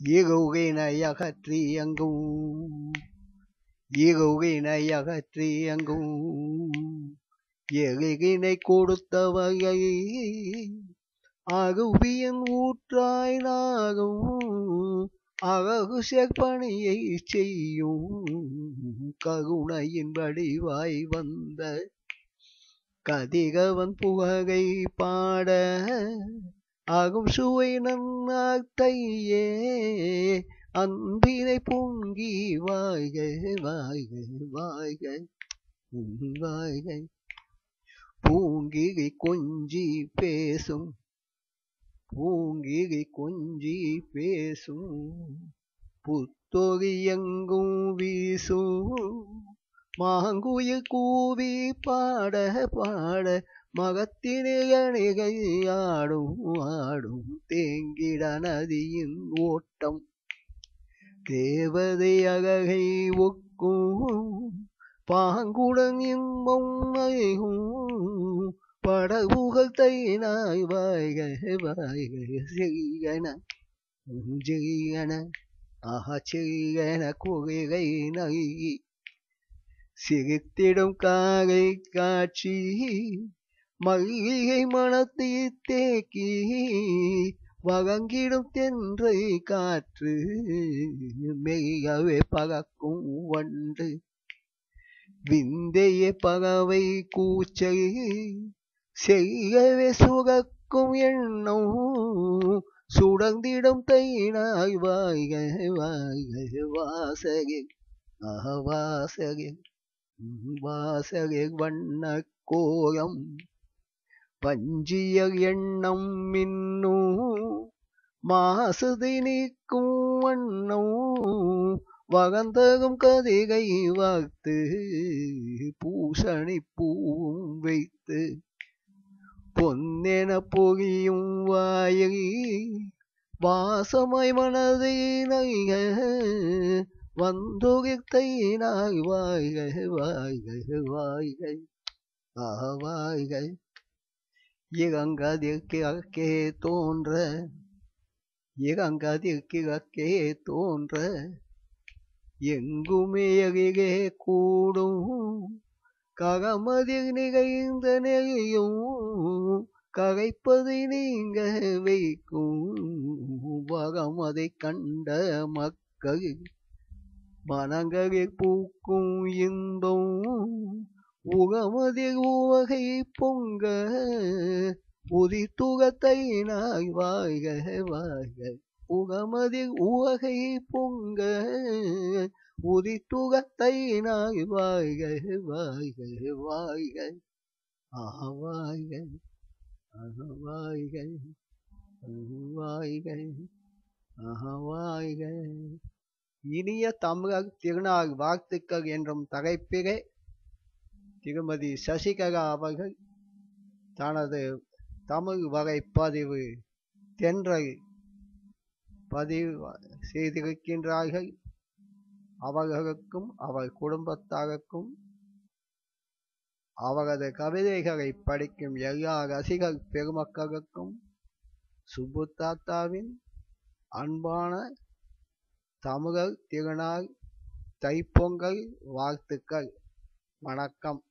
இகுகினை அகற்றி எங்கும் அங்கும் அகற்றி எங்கும் எகினை கொடுத்தவகை அகுவியன் ஊற்றாய் நாகும் அழகு செற்பணியை செய்யும் கருணையின் வடிவாய் வந்த கதிகவன் புககை பாட ஆகும் சுவை நன்னாத்தையே அன்பினை பொங்கி வாய்க வாய்க வாய்க வாய்க. பூங்கிகை கொஞ்சி பேசும் பூங்கிகை கொஞ்சி பேசும். புத்தொகி எங்கும் வீசும் மாங்குயில் கூவி பாட பாட மகத்தினை ஆடும் ஆடும் தேங்கிட நதியின் ஓட்டம். தேவதை அககை ஒக்கும் பாங்குடன் இன்பம் அழைகும் படகுகள் தைனாய் வாய்க வாய்க செய்யன செய்யன. ஆஹா செய்யன குகைகை நகி சிரித்திடும் காகை காட்சி மல்லிகை மனத்தை தேக்கி வகங்கிடும் தென்றை காற்று மெய்யவே பகக்கும் வண்டு. விந்தைய பகவை கூச்சை செய்யவே சுகக்கும் எண்ணம் சுடந்திடும் தைனாய் வாய்க வாய்க வாசகே வாசகே. வாசகே வண்ண கோயம் பஞ்சிய எண்ணம் மின்னும் மாசுதி நீக்கும் வண்ணம் வகந்தகும் கதிகை வார்த்து பூசணி பூவும் வைத்து பொன்னென பொகியும் வாயை வாசமாய் மனதை நைக வந்துகித்தை நாய் வாய்க வாய்க வாய்க ஆவாய்க இகங்கதிற்கு அக்கே தோன்ற இகங்கதிற்கு அக்கே தோன்ற எங்குமே அருகே கூடும் ககமதில் நிகழ்ந்த நெறியும் ககைப்பதை நீங்க வைக்கும் வகமதை கண்ட மக்கள் மனங்களில் பூக்கும் இன்பம் உகமதில் உவகை பொங்க உதித்துகத்தை நாய் வாழ்க வாழ்க உகமதில் உவகை பொங்க உதித்துகத்தை நாய் வாழ்க வாழ்க வாழ்க ஆவாய்க அகவாய்க வாய்க அகவாய்க இனிய தமிழர் திருநாள் வாழ்த்துக்கள் என்றும் தலைப்பிலே திருமதி சசிகலா அவர்கள் தனது தமிழ் வகை பதிவு தென்றல் பதிவு செய்திருக்கின்றார்கள். அவர்களுக்கும் அவர் குடும்பத்தாருக்கும் அவரது கவிதைகளை படிக்கும் எல்லா ரசிகர் பெருமக்களுக்கும் சுப்பு தாத்தாவின் அன்பான தமிழர் திருநாள் தைப்பொங்கல் வாழ்த்துக்கள். வணக்கம்.